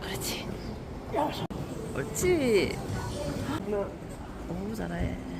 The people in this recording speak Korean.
그렇지. 옳지. 오, 아, 잘해.